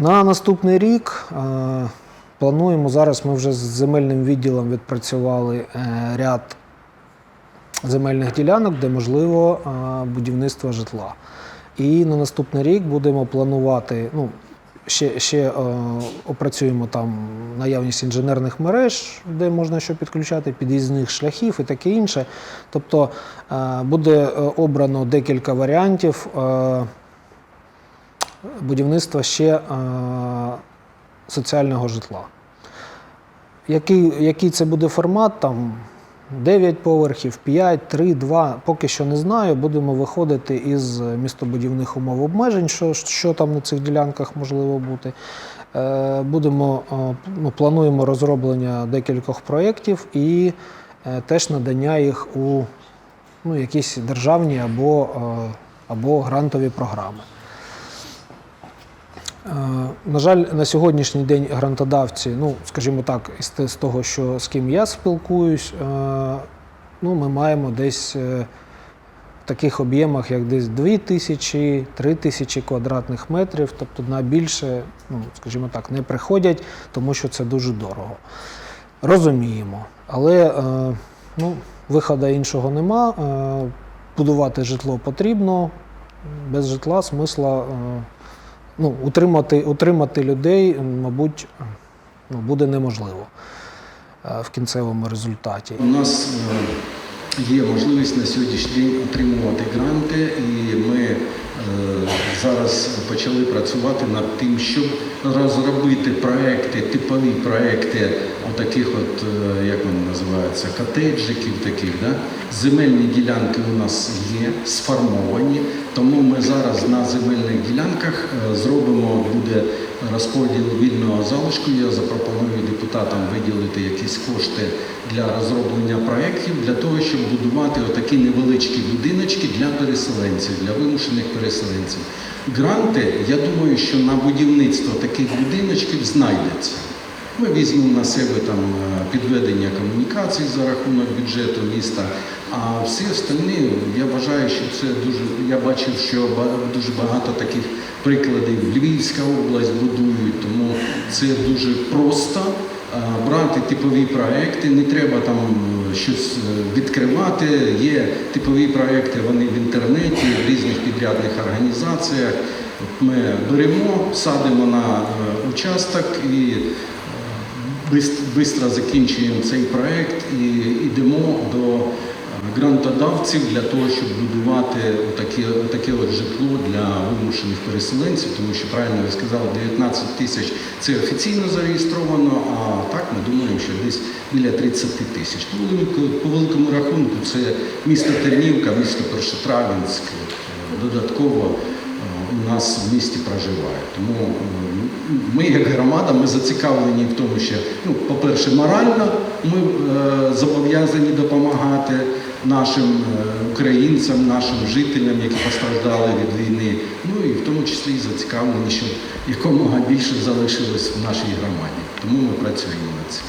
На наступний рік е, плануємо зараз. Ми вже з земельним відділом відпрацювали е, ряд земельних ділянок, де можливо е, будівництво житла. І на наступний рік будемо планувати. Ну, ще, ще опрацюємо там наявність інженерних мереж, де можна що підключати, під'їзних шляхів і таке інше. Тобто буде обрано декілька варіантів. Будівництва ще е, соціального житла. Який, який це буде формат, там 9 поверхів, 5, 3, 2, поки що не знаю. Будемо виходити із містобудівних умов обмежень, що, що там на цих ділянках можливо бути. Е, Будемо, е, ну, плануємо розроблення декількох проєктів і теж надання їх у ну, якісь державні або, або грантові програми. Е, На жаль, на сьогоднішній день грантодавці, ну скажімо так, з того, що з ким я спілкуюсь, е, ну, ми маємо десь е, в таких об'ємах, як десь 2 тисячі, 3 тисячі квадратних метрів, тобто на більше, ну, скажімо так, не приходять, тому що це дуже дорого. Розуміємо, але ну, виходу іншого нема. Будувати житло потрібно, без житла смисла. Ну, утримати, утримати людей, мабуть, ну, буде неможливо е, в кінцевому результаті. У нас е, є можливість на сьогоднішній день отримувати гранти, і ми е, зараз почали працювати над тим, щоб розробити проекти, типові проекти отаких, от, е, як вони називаються, котеджиків таких. Да? Земельні ділянки у нас є сформовані, тому ми зараз на земельних ділянках е, зробимо буде розподіл вільного залишку. Я запропоную депутатам виділити якісь кошти для розроблення проєктів для того, щоб будувати отакі невеличкі будиночки для переселенців, для вимушених переселенців. Гранти, я думаю, що на будівництво таких будиночків знайдеться. Ми візьмемо на себе там е, підведення комунікацій за рахунок бюджету міста. А всі остальні, я вважаю, що це дуже. Я бачив, що дуже багато таких прикладів. Львівська область будують, тому це дуже просто. Брати типові проекти, не треба там е, щось е, відкривати. Є типові проекти, вони в інтернеті, в різних підрядних організаціях. Ми беремо, садимо на е, участок і Швидко закінчуємо цей проект і йдемо до грантодавців для того, щоб будувати таке, таке от житло для вимушених переселенців, тому що правильно ви сказали, 19 тисяч це офіційно зареєстровано, а так ми думаємо, що десь біля 30 тисяч. По великому, рахунку це місто Тернівка, місто Першотравенськ, додатково у нас в місті проживає. Тому ми, як громада, ми зацікавлені в тому, що, ну, по-перше, морально ми е, зобов'язані допомагати нашим е, українцям, нашим жителям, які постраждали від війни, ну і в тому числі зацікавлені, щоб якомога більше залишилось в нашій громаді. Тому ми працюємо над цим.